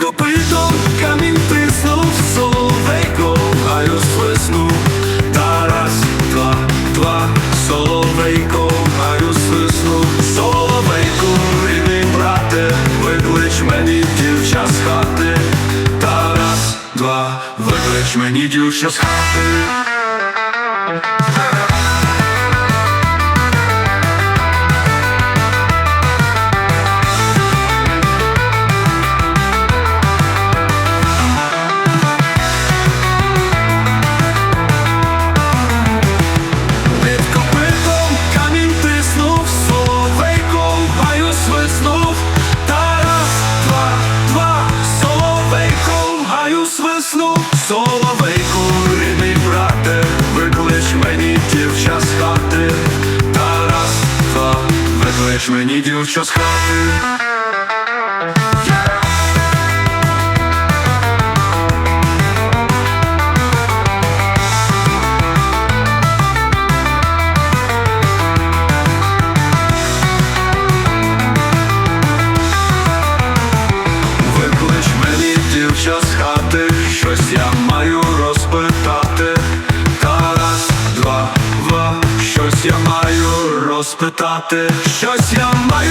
Копитом камінь тиснув соловейко, гаю свиснув. Та раз, два, два, соловейко, гаю свиснув. Соловейко, рідний брате, виклич мені дівча з хати. Та раз, два, виклич мені дівча з хати. Виклич мені дівча з хати. Маю розпитати, щось я маю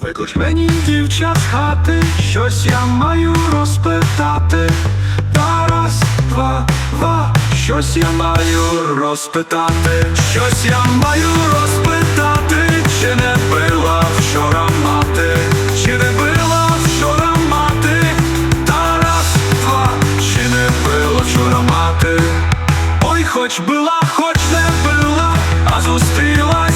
Виклич мені дівчат з хати, щось я маю розпитати. Та раз, два, два, щось я маю розпитати, щось я маю розпитати, чи не пила вчора мати, чи не пила вчора мати, та раз, два, чи не пила вчора мати, ой, хоч била, хоч не била, а зустрілась.